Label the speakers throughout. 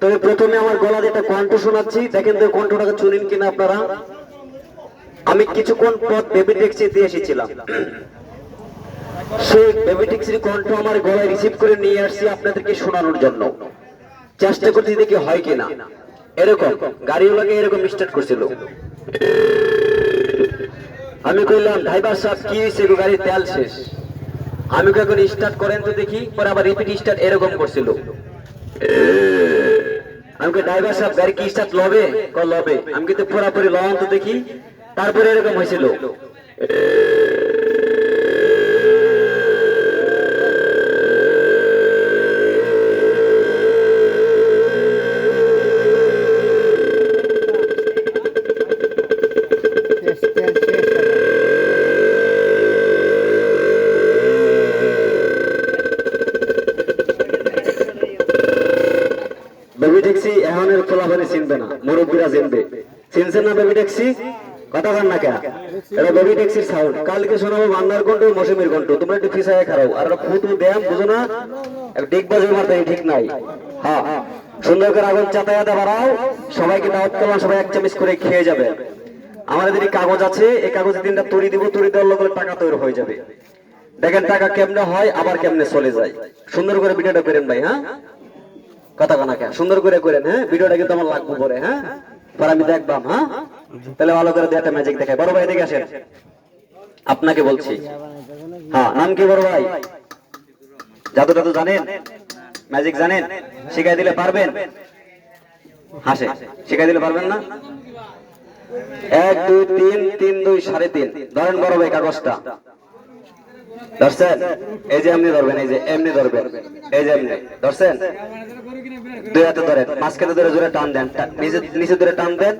Speaker 1: তবে প্রথমে আমার গলা দিয়ে একটা কণ্ঠ শোনাচ্ছি। দেখেন তো কণ্ঠটাকে শুনেন কিনা আপনারা। আমি কিছুক্ষণ পর বেবি ট্যাক্সিতে এসেছিলাম। সেই বেবি ট্যাক্সির কণ্ঠ আমার গলায় রিসিভ করে নিয়ে আসছি আপনাদেরকে শোনানোর জন্য। চেষ্টা করছি দেখি হয় কিনা। এরকম, গাড়িওয়ালাকে এরকম স্টার্ট করছিল। আমি কইলাম ড্রাইভার সাহেব, কি হয়েছে গাড়ির তেল শেষ? আমি এখন স্টার্ট করেন তো দেখি। পরে আবার রিপিট স্টার্ট এরকম করছিল। আমি কই, ড্রাইভার সাহেব গাড়ি কি স্টার্ট লবে ক লবে আমি তো পুরাপুরি লন তো দেখি তারপরে এরকম হয়েছিল বেবি এখনের খোলাফানি চিনবে না, মুরব্বীরা চিনবে। চিনছেন না কথা কান না এটা সাউন্ড কালকে শোনাবো কণ্ঠ, মৌসুমীর কণ্ঠ। তোমরা একটু ফিসায় খারাও। আর বুঝো না? মারতে ঠিক নাই। হ্যাঁ সুন্দর করে আগুন চাতায়াতে বাড়াও। সবাইকে দাওয়াত করলাম, সবাই এক চামিচ করে খেয়ে যাবে। আমাদের যদি কাগজ আছে, এই কাগজে তিনটা তরি দিব দেওয়ার টাকা তৈরি হয়ে যাবে। দেখেন টাকা কেমনে হয়, আবার কেমনে চলে যায়। সুন্দর করে ভিডিওটা করেন ভাই হ্যাঁ? কথা কানাকে সুন্দর করে করেন হ্যাঁ? ভিডিওটা কিন্তু আমার লাগবে পরে হ্যাঁ? পরে আমি দেখবাম হ্যাঁ? তাহলে ভালো করে একটা ম্যাজিক দেখাই বড় ভাই, এদিকে আসেন। আপনাকে বলছি। হ্যাঁ নাম কি বড় ভাই? জাদুটা তো জানেন? ম্যাজিক জানেন? শিখাই দিলে পারবেন? হাসে। শিখাই দিলে পারবেন না? এক, দুই, তিন তিন, দুই, সাড়ে তিন। ধরেন বড় ভাই, কাগজটা। ধরছেন? এই যে এমনি ধরবেন এই যে এমনি ধরবেন এই যে এমনি ধরছেন? দুই হাতে ধরেন মাঝখানে ধরে জোরে টান দেন নিচে নিচে ধরে টান দেন।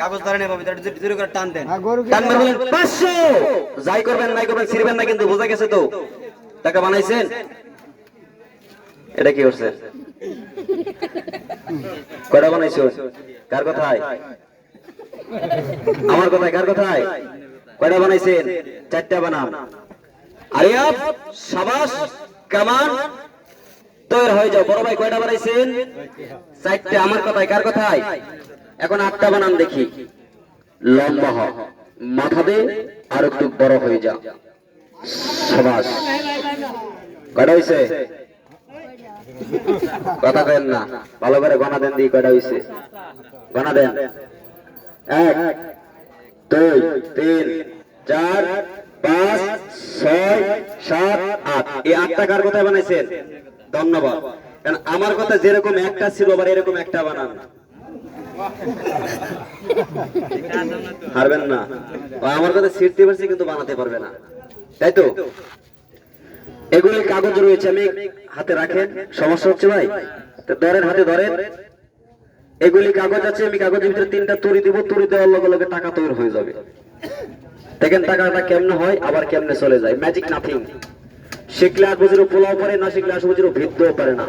Speaker 2: কাগজ ধরে নেব জোরে করে টান দেন।
Speaker 1: টান মেরে বলেন পাঁচশো! যাই করবেন নাই করবেন ছিড়বেন না কিন্তু বোঝা গেছে তো। টাকা বানাইছেন? এটা কি করছেন কয়টা বানাইছো? কার কথায়? আমার কথায় কার কথায়? কয়টা বানাইছেন? চারটা বানান। আরে আপ সাবাস, কামান, তৈরি হয়ে যাও। বড় ভাই কয়টা বানাইছেন? চারটে। আমার কথায় কার কথায়? এখন আটটা বানান দেখি। লম্বা হ। মাথা দে, আর একটু বড় হয়ে যা। সাবাস। কয়টা হইছে? কথা কেন না। ভালো করে গণা দেন দিয়ে কয়টা হইছে। গণা দেন। এক, দুই, তিন, চার পাঁচ, ছয়, সাত, আট। এই আটটা কার বানাইছেন? ধন্যবাদ। কারণ আমার কথা যেরকম একটা ছিল, আবার এরকম একটা বানান। পারবেন না। আমার কথা পারছি, কিন্তু বানাতে পারবে না। তাই তো? এগুলি কাগজ রয়েছে, আমি হাতে রাখেন। সমস্যা হচ্ছে ভাই? ধরেন, হাতে ধরেন। এগুলি কাগজ আছে, আমি কাগজের ভিতরে তিনটা তুড়ি দিব তুড়ি দেওয়ার লগে লগে টাকা তৈরি হয়ে যাবে। দেখেন টাকাটা কেমনে হয়, আবার কেমনে চলে যায়? ম্যাজিক নাথিং শিখলে আর বুঝিরও পোলাও পারে, না শিখলে আর বুঝিরও ভিত্তও পারে না।